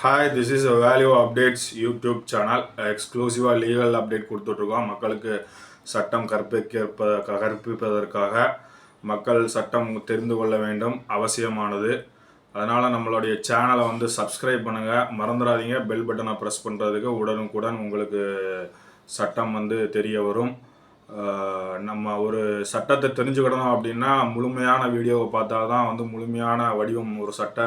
Hi this is value updates YouTube channel எக்ஸ்க்ளூசிவாக legal update கொடுத்துட்ருக்கோம். மக்களுக்கு சட்டம் கற்பிக்க கற்பிப்பதற்காக மக்கள் சட்டம் தெரிந்து கொள்ள வேண்டும். அவசியமானது. அதனால் நம்மளுடைய சேனலை வந்து சப்ஸ்கிரைப் பண்ணுங்கள் மறந்துடாதீங்க. பெல் பட்டனை ப்ரெஸ் பண்ணுறதுக்கு உடனுக்குடன் உங்களுக்கு சட்டம் வந்து தெரிய வரும். நம்ம ஒரு சட்டத்தை தெரிஞ்சுக்கிடணும் அப்படின்னா முழுமையான வீடியோவை பார்த்தா தான் வந்து முழுமையான வடிவம் ஒரு சட்ட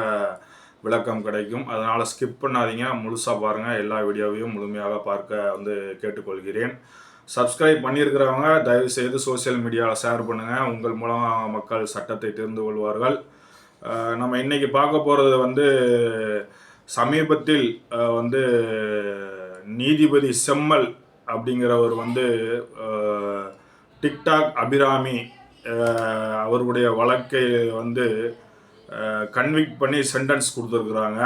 விளக்கம் கிடைக்கும். அதனால் ஸ்கிப் பண்ணாதீங்க. முழுசாக பாருங்கள் எல்லா வீடியோவையும் முழுமையாக பார்க்க வந்து கேட்டுக்கொள்கிறேன். சப்ஸ்கிரைப் பண்ணியிருக்கிறவங்க தயவுசெய்து சோஷியல் மீடியாவில் ஷேர் பண்ணுங்கள் உங்கள் மூலமாக மக்கள் சட்டத்தை தெரிந்து கொள்வார்கள். நம்ம இன்றைக்கி பார்க்க போகிறது வந்து சமீபத்தில் வந்து நீதிபதி செம்மல் அப்படிங்கிறவர் வந்து டிக்டாக் அபிராமி அவருடைய வழக்கை வந்து கன்விக்ட் பண்ணி சென்டென்ஸ் கொடுத்துருக்குறாங்க.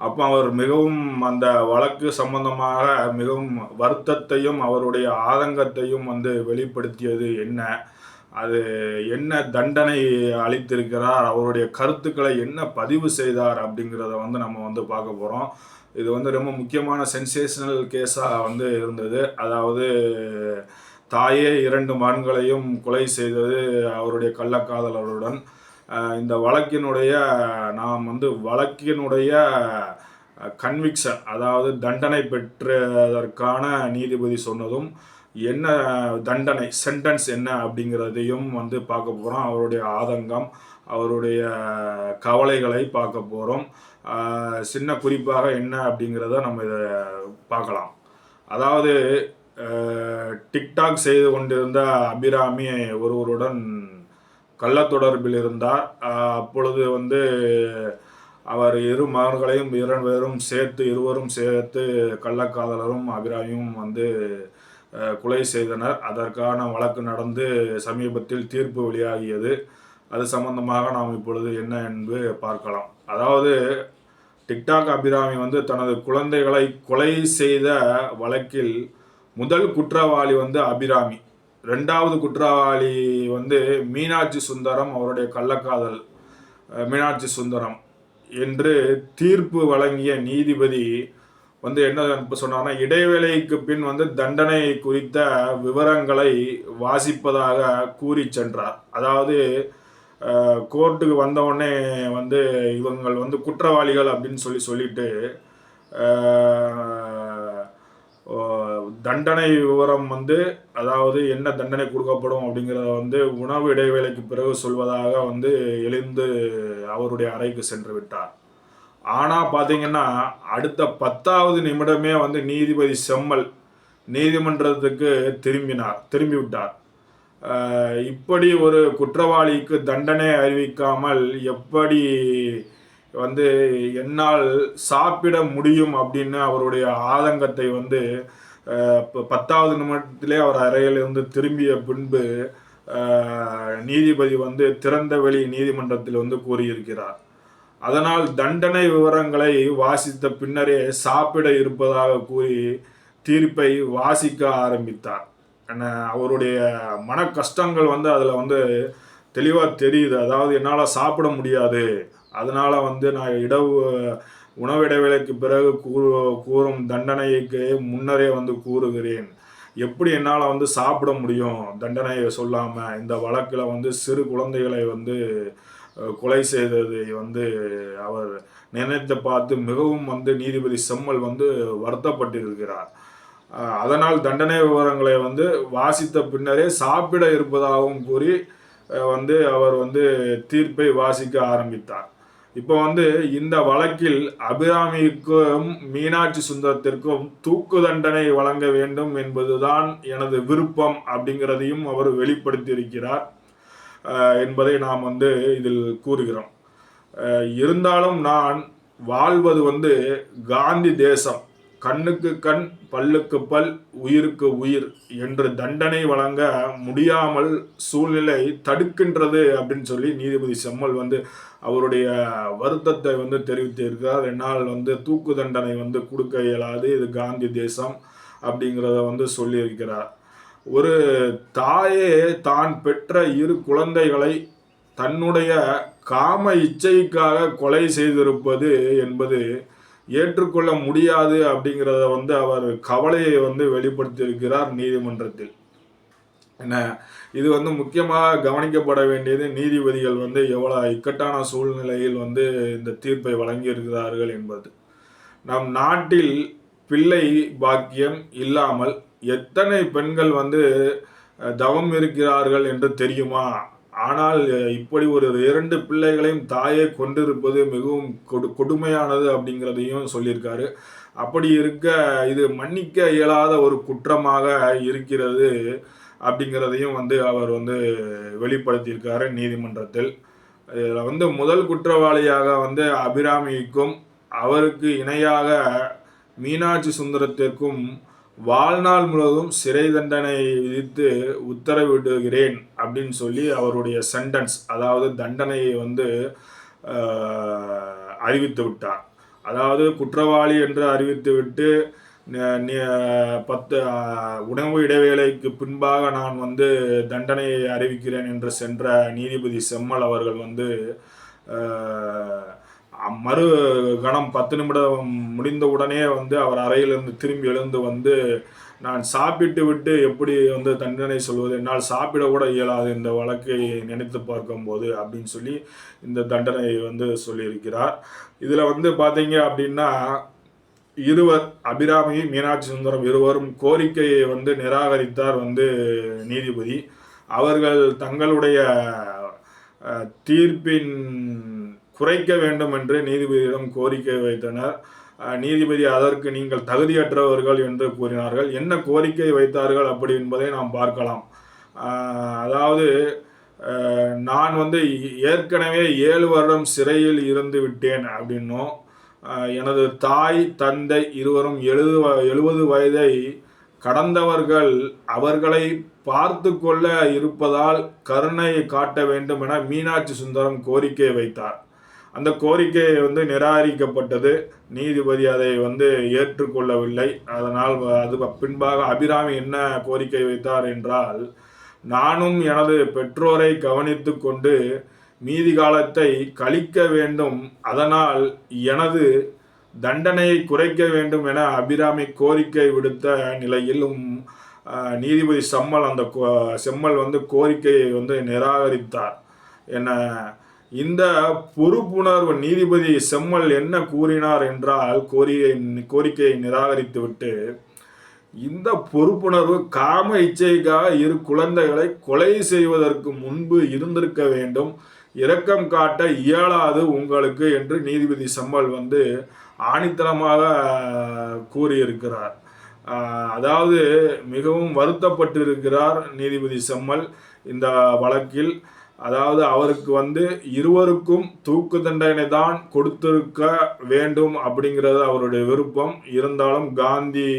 அப்போ அவர் மிகவும் அந்த வழக்கு சம்பந்தமாக மிகவும் வருத்தத்தையும் அவருடைய ஆதங்கத்தையும் வந்து வெளிப்படுத்தியது என்ன? அது என்ன தண்டனை அளித்திருக்கிறார்? அவருடைய கருத்துக்களை என்ன பதிவு செய்தார்? அப்படிங்கிறத வந்து நம்ம வந்து பார்க்க போகிறோம் இது வந்து ரொம்ப முக்கியமான சென்சேஷனல் கேஸாக வந்து இருந்தது. அதாவது தாயே இரண்டு மகன்களையும் கொலை செய்தது அவருடைய கள்ளக்காதலருடன். இந்த வழக்கினுடைய நாம் வந்து வழக்கினுடைய கன்விக்ஷன் அதாவது தண்டனை பெற்றதற்கான நீதிபதி சொன்னதும் என்ன தண்டனை சென்டென்ஸ் என்ன அப்படிங்கிறதையும் வந்து பார்க்க போகிறோம் அவருடைய ஆதங்கம் அவருடைய கவலைகளை பார்க்க போகிறோம் சின்ன குறிப்பாக என்ன அப்படிங்கிறத நம்ம இதை பார்க்கலாம். அதாவது டிக்டாக் செய்து கொண்டிருந்த அபிராமி ஒருவருடன் கள்ள தொடர்பில் இருந்தார் அப்பொழுது வந்து அவர் இரு மகன்களையும் இரண்டு சேர்த்து இருவரும் சேர்த்து கள்ளக்காதலரும் அபிராமியும் வந்து கொலை செய்தனர். அதற்கான வழக்கு நடந்து சமீபத்தில் தீர்ப்பு வெளியாகியது. அது சம்பந்தமாக நாம் இப்பொழுது என்ன என்று பார்க்கலாம். அதாவது டிக்டாக் அபிராமி வந்து தனது குழந்தைகளை கொலை செய்த வழக்கில் முதல் குற்றவாளி வந்து அபிராமி. ரெண்டாவது குற்றவாளி வந்து மீனாட்சி சுந்தரம் அவருடைய கள்ளக்காதல் மீனாட்சி சுந்தரம் என்று தீர்ப்பு வழங்கிய நீதிபதி வந்து என்ன சொன்னார்னா இடைவேளைக்கு பின் வந்து தண்டனை குறித்த விவரங்களை வாசிப்பதாக கூறி சென்றார். அதாவது கோர்ட்டுக்கு வந்தவுடனே வந்து இவங்கள் வந்து குற்றவாளிகள் அப்படின்னு சொல்லி சொல்லிட்டு தண்டனை விவரம் வந்து அதாவது என்ன தண்டனை கொடுக்கப்படும் அப்படிங்கிறத வந்து உணவு இடைவேளைக்கு பிறகு சொல்வதாக வந்து எழுந்து அவருடைய அறைக்கு சென்று விட்டார். ஆனால் பார்த்தீங்கன்னா அடுத்த பத்தாவது நிமிடமே வந்து நீதிபதி செம்மல் நீதிமன்றத்துக்கு திரும்பினார் திரும்பி விட்டார். இப்படி ஒரு குற்றவாளிக்கு தண்டனை அறிவிக்காமல் எப்படி வந்து என்னால் சாப்பிட முடியும் அப்படின்னு அவருடைய ஆதங்கத்தை வந்து பத்தாவது நிமிடத்திலே அவர் அறையிலிருந்து திரும்பிய பின்பு நீதிபதி வந்து திறந்த வெளி நீதிமன்றத்தில் வந்து கூறியிருக்கிறார். அதனால் தண்டனை விவரங்களை வாசித்த பின்னரே சாப்பிட இருப்பதாக கூறி தீர்ப்பை வாசிக்க ஆரம்பித்தார். என்ன அவருடைய மன கஷ்டங்கள் வந்து அதில் வந்து தெளிவாக தெரியுது. அதாவது என்னால் சாப்பிட முடியாது. அதனால் வந்து நான் இடவு உணவிடைவேளைக்கு பிறகு கூறு கூறும் தண்டனைக்கு முன்னரே வந்து கூறுகிறேன். எப்படி என்னால் வந்து சாப்பிட முடியும்? தண்டனையை சொல்லாமல் இந்த வழக்கில் வந்து சிறு குழந்தைகளை வந்து கொலை செய்ததை வந்து அவர் நினைத்து பார்த்து மிகவும் வந்து நீதிபதி செம்மல் வந்து வருத்தப்பட்டிருக்கிறார். அதனால் தண்டனை விவரங்களை வந்து வாசித்த பின்னரே சாப்பிட இருப்பதாகவும் கூறி வந்து அவர் வந்து தீர்ப்பை வாசிக்க ஆரம்பித்தார். இப்போ வந்து இந்த வழக்கில் அபிராமிக்கும் மீனாட்சி சுந்தரத்திற்கும் தூக்கு தண்டனை வழங்க வேண்டும் என்பதுதான் எனது விருப்பம் அப்படிங்கிறதையும் அவர் வெளிப்படுத்தியிருக்கிறார் என்பதை நாம் வந்து இதில் கூறுகிறோம். இருந்தாலும் நான் வாழ்வது வந்து காந்தி தேசம். கண்ணுக்கு கண் பல்லுக்கு பல் உயிருக்கு உயிர் என்று தண்டனை வழங்க முடியாமல் சூழ்நிலை தடுக்கின்றது அப்படின்னு சொல்லி நீதிபதி செம்மல் வந்து அவருடைய வருத்தத்தை வந்து தெரிவித்திருக்கிறார். என்னால் வந்து தூக்கு தண்டனை வந்து கொடுக்க இயலாது இது காந்தி தேசம் அப்படிங்கிறத வந்து சொல்லியிருக்கிறார். ஒரு தாயே தான் பெற்ற இரு குழந்தைகளை தன்னுடைய காம இச்சைக்காக கொலை செய்திருப்பது என்பது ஏற்றுக்கொள்ள முடியாது அப்படிங்கிறத வந்து அவர் கவலையை வந்து வெளிப்படுத்தியிருக்கிறார் நீதிமன்றத்தில். என்ன? இது வந்து முக்கியமாக கவனிக்கப்பட வேண்டியது நீதிபதிகள் வந்து எவ்வளோ இக்கட்டான சூழ்நிலையில் வந்து இந்த தீர்ப்பை வழங்கியிருக்கிறார்கள் என்பது. நம் நாட்டில் பிள்ளை பாக்கியம் இல்லாமல் எத்தனை பெண்கள் வந்து தவம் இருக்கிறார்கள் என்று தெரியுமா? ஆனால் இப்படி ஒரு இரண்டு பிள்ளைகளையும் தாயை கொண்டிருப்பது மிகவும் கொடு கொடுமையானது அப்படிங்கிறதையும் சொல்லியிருக்காரு. அப்படி இருக்க இது மன்னிக்க இயலாத ஒரு குற்றமாக இருக்கிறது அப்படிங்கிறதையும் வந்து அவர் வந்து வெளிப்படுத்தியிருக்காரு நீதிமன்றத்தில். இதில் வந்து முதல் குற்றவாளியாக வந்து அபிராமிக்கும் அவருக்கு இணையாக மீனாட்சி சுந்தரத்திற்கும் வாழ்நாள் முழுவதும் சிறை தண்டனை விதித்து உத்தரவிடுகிறேன் அப்படின்னு சொல்லி அவருடைய சென்டென்ஸ் அதாவது தண்டனையை வந்து அறிவித்து விட்டார். அதாவது குற்றவாளி என்று அறிவித்துவிட்டு பத்து உணவு இடைவேளைக்கு பின்பாக நான் வந்து தண்டனையை அறிவிக்கிறேன் என்று சென்ற நீதிபதி செம்மல் அவர்கள் வந்து மறு கணம் பத்து நிமிடம் முடிந்த உடனே வந்து அவர் அறையிலிருந்து திரும்பி எழுந்து வந்து நான் சாப்பிட்டு விட்டு எப்படி வந்து தண்டனை சொல்வது? என்னால் சாப்பிட கூட இயலாது இந்த வழக்கை நினைத்து பார்க்கும்போது அப்படின்னு சொல்லி இந்த தண்டனை வந்து சொல்லியிருக்கிறார். இதில் வந்து பார்த்தீங்க அப்படின்னா இருவர் அபிராமி மீனாட்சி சுந்தரம் இருவரும் கோரிக்கையை வந்து நிராகரித்தார் வந்து நீதிபதி. அவர்கள் தங்களுடைய தீர்ப்பின் குறைக்க வேண்டும் என்று நீதிபதியிடம் கோரிக்கை வைத்தனர். நீதிபதி அதற்கு நீங்கள் தகுதியற்றவர்கள் என்று கூறினார்கள். என்ன கோரிக்கை வைத்தார்கள் அப்படி என்பதை நாம் பார்க்கலாம். அதாவது நான் வந்து ஏற்கனவே ஏழு வருடம் சிறையில் இருந்து விட்டேன் அப்படின்னும் எனது தாய் தந்தை இருவரும் எழுது எழுபது வயதை கடந்தவர்கள் அவர்களை பார்த்து கொள்ள இருப்பதால் கருணை காட்ட வேண்டும் என மீனாட்சி சுந்தரம் கோரிக்கை வைத்தார். அந்த கோரிக்கை வந்து நிராகரிக்கப்பட்டது. நீதிபதி அதை வந்து ஏற்றுக்கொள்ளவில்லை. அதனால் அது பின்பாக அபிராமி என்ன கோரிக்கை வைத்தார் என்றால் நானும் எனது பெற்றோரை கவனித்து கொண்டு மீதி காலத்தை கழிக்க வேண்டும். அதனால் எனது தண்டனையை குறைக்க வேண்டும் என அபிராமி கோரிக்கை விடுத்த நிலையிலும் நீதிபதி செம்மல் அந்த செம்மல் வந்து கோரிக்கையை வந்து நிராகரித்தார் என இந்த பொறுப்புணர்வு நீதிபதி செம்மல் என்ன கூறினார் என்றால் கோரிக்கை கோரிக்கையை நிராகரித்துவிட்டு இந்த பொறுப்புணர்வு காம இச்சைக்காக இரு குழந்தைகளை கொலை செய்வதற்கு முன்பு இருந்திருக்க வேண்டும். இரக்கம் காட்ட இயலாது உங்களுக்கு என்று நீதிபதி செம்மல் வந்து ஆணித்தனமாக கூறியிருக்கிறார். அதாவது மிகவும் வருத்தப்பட்டிருக்கிறார் நீதிபதி செம்மல் இந்த வழக்கில். அதாவது அவருக்கு வந்து இருவருக்கும் தூக்கு தண்டனை தான் கொடுத்திருக்க வேண்டும் அப்படிங்கிறது அவருடைய விருப்பம். இருந்தாலும் காந்தி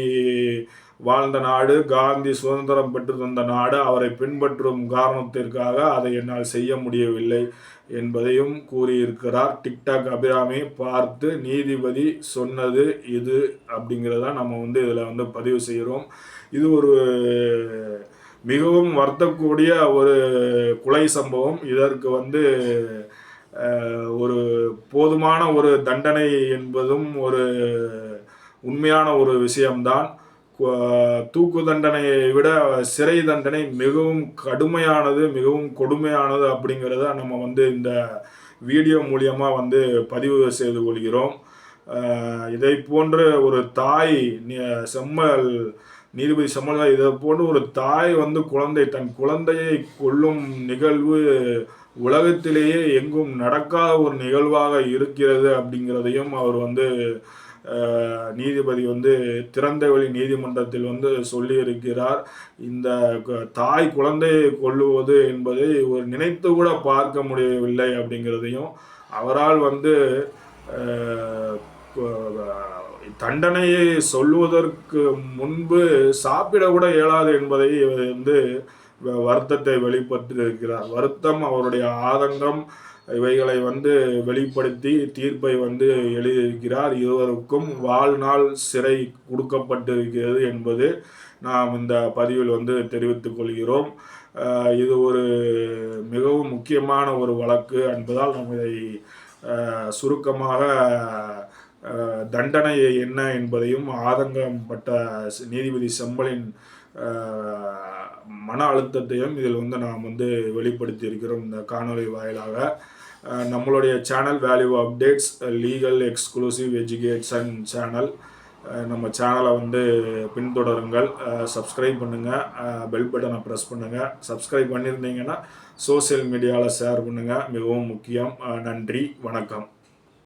வாழ்ந்த நாடு காந்தி சுதந்திரம் பெற்று தந்த நாடு அவரை பின்பற்றும் காரணத்திற்காக அதை என்னால் செய்ய முடியவில்லை என்பதையும் கூறியிருக்கிறார். டிக்டாக் அபிராமி பார்த்து நீதிபதி சொன்னது இது அப்படிங்கிறத நம்ம வந்து இதில் வந்து பதிவு செய்கிறோம். இது ஒரு மிகவும் வருத்தக்கூடிய ஒரு கொலை சம்பவம். இதற்கு வந்து ஒரு போதுமான ஒரு தண்டனை என்பதும் ஒரு உண்மையான ஒரு விஷயம்தான். தூக்கு தண்டனையை விட சிறை தண்டனை மிகவும் கடுமையானது மிகவும் கொடுமையானது அப்படிங்கிறத நம்ம வந்து இந்த வீடியோ மூலியமாக வந்து பதிவு செய்து கொள்கிறோம். இதை போன்ற ஒரு தாய் செம்மல் நீதிபதி சமலா இதை போன்று ஒரு தாய் வந்து குழந்தை தன் குழந்தையை கொல்லும் நிகழ்வு உலகத்திலேயே எங்கும் நடக்காத ஒரு நிகழ்வாக இருக்கிறது அப்படிங்கிறதையும் அவர் வந்து நீதிபதி வந்து திறந்தவெளி நீதிமன்றத்தில் வந்து சொல்லியிருக்கிறார். இந்த தாய் குழந்தையை கொள்ளுவது என்பதை ஒரு நினைத்து கூட பார்க்க முடியவில்லை அப்படிங்கிறதையும் அவரால் வந்து தண்டனையை சொல்லுவதற்கு முன்பு சாப்பிடக்கூட இயலாது என்பதை வந்து வருத்தத்தை வெளிப்படுத்தியிருக்கிறார். வருத்தம் அவருடைய ஆதங்கம் இவைகளை வந்து வெளிப்படுத்தி தீர்ப்பை வந்து எழுதியிருக்கிறார். இருவருக்கும் வாழ்நாள் சிறை கொடுக்கப்பட்டிருக்கிறது என்பது நாம் இந்த பதிவில் வந்து தெரிவித்துக் கொள்கிறோம். இது ஒரு மிகவும் முக்கியமான ஒரு வழக்கு என்பதால் நாம் இதை சுருக்கமாக தண்டனை என்ன என்பதையும் ஆதங்கப்பட்ட நீதிபதி செம்பலின் மன அழுத்தத்தையும் இதில் வந்து நாம் வந்து வெளிப்படுத்தி இருக்கிறோம் இந்த காணொளி வாயிலாக. நம்மளுடைய channel value updates legal exclusive education channel நம்ம சேனலை வந்து பின்தொடருங்கள். சப்ஸ்கிரைப் பண்ணுங்கள் பெல் பட்டனை ப்ரெஸ் பண்ணுங்கள் சப்ஸ்கிரைப் பண்ணியிருந்தீங்கன்னா சோஷியல் மீடியாவில் ஷேர் பண்ணுங்கள் மிகவும் முக்கியம். நன்றி. வணக்கம்.